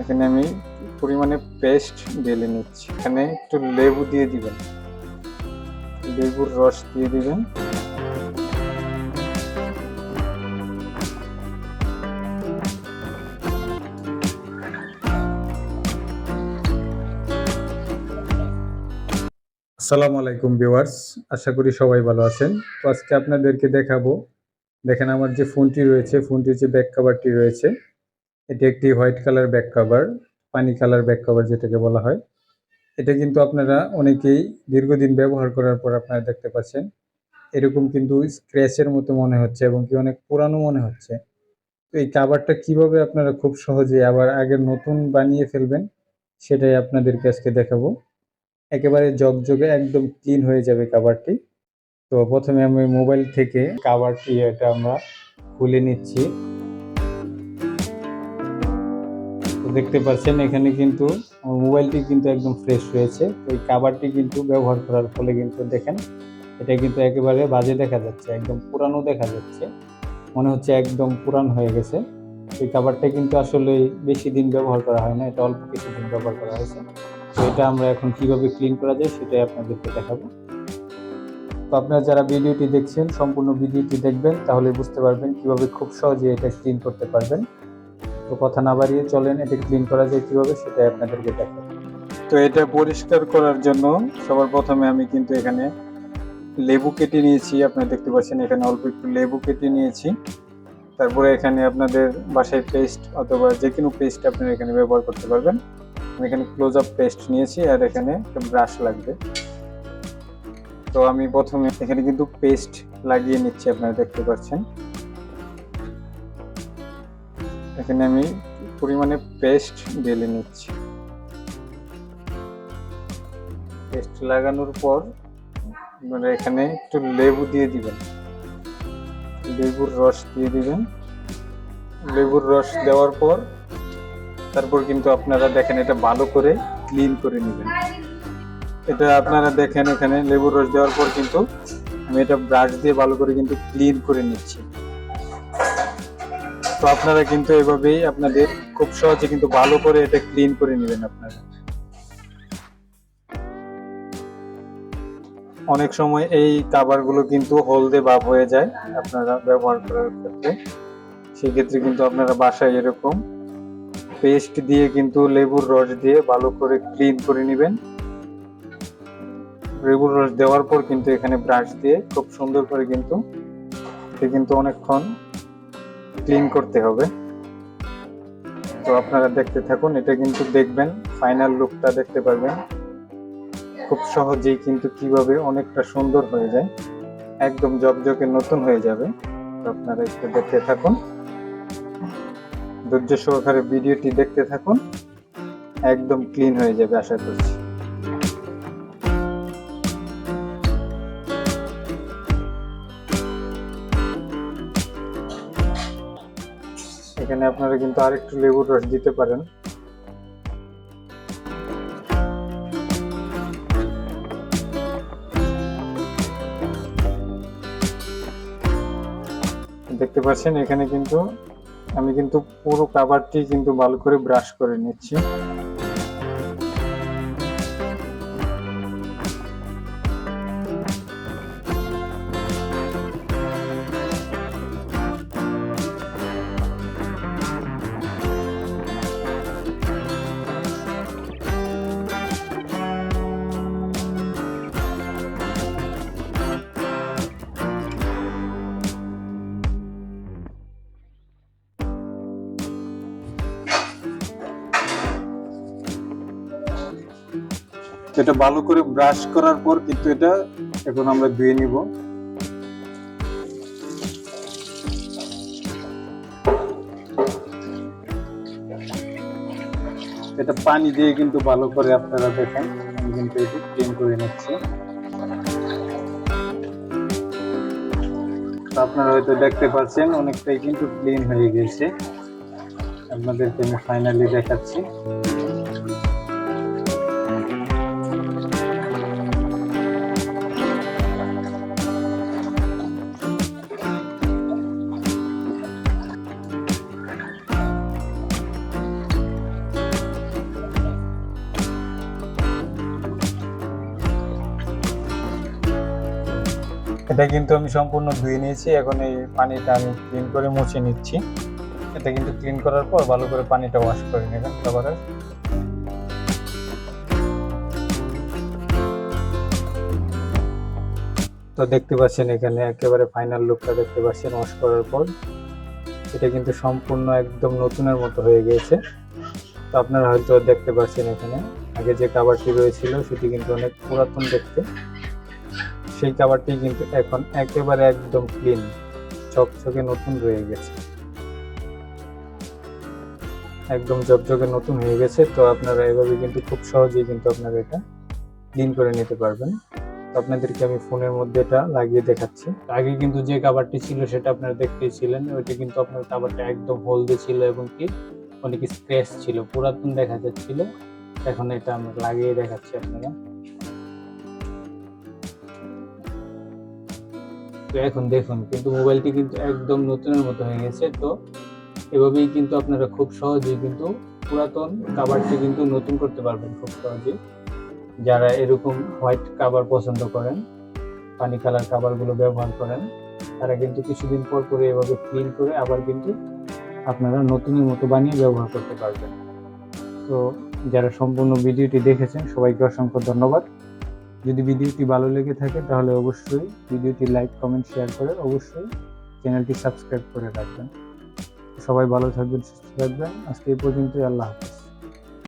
এখানে আমি পরিমাণে পেস্ট ঢেলে নিচ্ছি। এখানে একটু লেবু দিয়ে দিবেন। লেবুর রস দিয়ে দিবেন। আসসালামু আলাইকুম ভিউয়ার্স, আশা করি সবাই ভালো আছেন। তো আজকে আপনাদেরকে দেখাবো। দেখেন আমার যে ফোনটি রয়েছে, ফোনটির যে ব্যাক কভারটি রয়েছে এটি একটি হোয়াইট কালার ব্যাক কভার, পানি কালার ব্যাক কভার যেটাকে বলা হয়। এটা কিন্তু আপনারা অনেকেই দীর্ঘদিন ব্যবহার করার পর আপনারা দেখতে পাচ্ছেন। এরকম কিন্তু স্ক্র্যাচের মতো মনে হচ্ছে এবং কি অনেক পুরানো মনে হচ্ছে। তো এই কাভারটা কীভাবে আপনারা খুব সহজে আবার আগের নতুন বানিয়ে ফেলবেন, সেটাই আপনাদেরকে আজকে দেখাবো। একেবারে জগজগে একদম ক্লিন হয়ে যাবে কাভারটি। তো প্রথমে আমি মোবাইল থেকে কাভারটি এটা আমরা খুলে নিচ্ছি। দেখতে পাচ্ছেন, এখানে কিন্তু মোবাইলটি কিন্তু একদম ফ্রেশ রয়েছে। এই কাভারটি কিন্তু ব্যবহার করার ফলে কিন্তু দেখেন, এটা কিন্তু একেবারে বাজে দেখা যাচ্ছে, একদম পুরানো দেখা যাচ্ছে। মনে হচ্ছে একদম পুরান হয়ে গেছে। এই কাভারটা কিন্তু আসলে বেশি দিন ব্যবহার করা হয় না, এটা অল্প কিছুদিন ব্যবহার করা হয়েছে। তো এটা আমরা এখন কীভাবে ক্লিন করা যায় সেটাই আপনাদেরকে দেখাবো। তো আপনারা যারা ভিডিওটি দেখছেন, সম্পূর্ণ ভিডিওটি দেখবেন, তাহলে বুঝতে পারবেন কীভাবে খুব সহজে এটা ক্লিন করতে পারবেন। তো কথা না বাড়িয়ে চলেন, এটা ক্লিন করা যায় কীভাবে সেটাই আপনাদেরকে দেখাবো। তো এটা পরিষ্কার করার জন্য সবার প্রথমে আমি কিন্তু এখানে লেবু কেটে নিয়েছি, আপনারা দেখতে পাচ্ছেন এখানে অল্প একটু লেবু কেটে নিয়েছি। তারপরে এখানে আপনাদের বাসায় পেস্ট অথবা যে কোনো পেস্ট আপনারা এখানে ব্যবহার করতে পারবেন। আমি এখানে ক্লোজ আপ পেস্ট নিয়েছি আর এখানে একটা ব্রাশ লাগবে। তো আমি প্রথমে এখানে কিন্তু পেস্ট লাগিয়ে নিচ্ছি, আপনারা দেখতে পাচ্ছেন। এখানে আমি পরিমাণে পেস্ট ঢেলে নিচ্ছি। পেস্ট লাগানোর পর এখানে একটু লেবু দিয়ে দিবেন। লেবুর রস দিয়ে দিবেন। লেবুর রস দেওয়ার পর তারপর কিন্তু আপনারা দেখেন এটা ভালো করে ক্লিন করে নেবেন। এটা আপনারা দেখেন এখানে লেবুর রস দেওয়ার পর কিন্তু আমি এটা ব্রাশ দিয়ে ভালো করে কিন্তু ক্লিন করে নিচ্ছি। তো আপনারা কিন্তু এভাবেই আপনাদের খুব সহজে কিন্তু ভালো করে এটা ক্লিন করে নেবেন আপনারা। অনেক সময় এই কাভারগুলো কিন্তু হলদে ভাব হয়ে যায় আপনারা ব্যবহার করার ক্ষেত্রে। সেক্ষেত্রে কিন্তু আপনারা বাসায় এরকম পেস্ট দিয়ে কিন্তু লেবুর রস দিয়ে ভালো করে ক্লিন করে নেবেন। লেবুর রস দেওয়ার পর কিন্তু এখানে ব্রাশ দিয়ে খুব সুন্দর করে কিন্তু কিন্তু অনেকক্ষণ ক্লিন করতে হবে। তো আপনারা দেখতে থাকুন, এটা কিন্তু দেখবেন, ফাইনাল লুকটা দেখতে পারবেন। খুব সহজেই কিন্তু কীভাবে অনেকটা সুন্দর হয়ে যায়, একদম জকজকে নতুন হয়ে যাবে। তো আপনারা একটু দেখতে থাকুন। ধৈর্য সহকারে ভিডিওটি দেখতে থাকুন, একদম ক্লিন হয়ে যাবে, আশা করছি। এখানে আপনারা কিন্তু আরেকটু লেবুর রস দিতে পারেন। দেখতে পাচ্ছেন, এখানে কিন্তু আমি কিন্তু পুরো কাভারটি কিন্তু ভালো করে ব্রাশ করে নিচ্ছি। এটা ভালো করে ব্রাশ করার পর কিন্তু এটা এখন আমরা ধুয়ে নিব। এটা পানি দিয়ে কিন্তু ভালো করে আপনারা দেখেন, আমি কিন্তু এটি ক্লিন করে নিচ্ছি। আপনারা হয়তো দেখতে পাচ্ছেন, অনেকটাই কিন্তু ক্লিন হয়ে গেছে। আপনাদেরকে আমি ফাইনালি দেখাচ্ছি। এটা কিন্তু আমি সম্পূর্ণ ধুয়ে নিয়েছি। এখন এই পানিটা আমি ক্লিন করে মুছে নিচ্ছি। এটা কিন্তু ক্লিন করার পর ভালো করে পানিটা ওয়াশ করে নেবেন খাবারের তো দেখতে পাচ্ছেন এখানে একেবারে ফাইনাল লুকটা দেখতে পাচ্ছেন ওয়াশ করার পর। এটা কিন্তু সম্পূর্ণ একদম নতুনের মতো হয়ে গিয়েছে। তো আপনারা হয়তো দেখতে পাচ্ছেন এখানে। আগে যে কাবারটি রয়েছিল, সেটি কিন্তু অনেক পুরাতন দেখতে। সেই কাবারটি কিন্তু এখন একেবারে একদম ক্লিন চকচকে নতুন রয়ে গেছে। একদম জকজকে নতুন হয়ে গেছে, তো আপনারা এভাবে কিন্তু খুব সহজেই কিন্তু আপনারা এটা ক্লিন করে নিতে পারবেন। আপনাদেরকে আমি ফোনের মধ্যে এটা লাগিয়ে দেখাচ্ছি। আগে কিন্তু যে কাবারটি ছিল সেটা আপনারা দেখতেই ছিলেন, ওইটা কিন্তু আপনার কাবারটা একদম হলদে ছিল এবং কি অনেক স্ক্র্যাচ ছিল, পুরাতন দেখা যাচ্ছিল। এখন এটা আমরা লাগিয়ে দেখাচ্ছি আপনারা তো এখন দেখুন, কিন্তু মোবাইলটি কিন্তু একদম নতুনের মতো হয়ে গেছে। তো এভাবেই কিন্তু আপনারা খুব সহজেই কিন্তু পুরাতন কাভারটি কিন্তু নতুন করতে পারবেন খুব সহজেই। যারা এরকম হোয়াইট কাভার পছন্দ করেন পানি কালার কাভারগুলো ব্যবহার করেন, তারা কিন্তু কিছুদিন পর পরে এভাবে ক্লিন করে আবার কিন্তু আপনারা নতুনের মতো বানিয়ে ব্যবহার করতে পারবেন। তো যারা সম্পূর্ণ ভিডিওটি দেখেছেন, সবাইকে অসংখ্য ধন্যবাদ। যদি ভিডিওটি ভালো লেগে থাকে তাহলে অবশ্যই ভিডিওটি লাইক, কমেন্ট, শেয়ার করে অবশ্যই চ্যানেলটি সাবস্ক্রাইব করে রাখবেন। সবাই ভালো থাকবেন, সুস্থ থাকবেন। আজকে এই পর্যন্তই, আল্লাহ হাফিজ।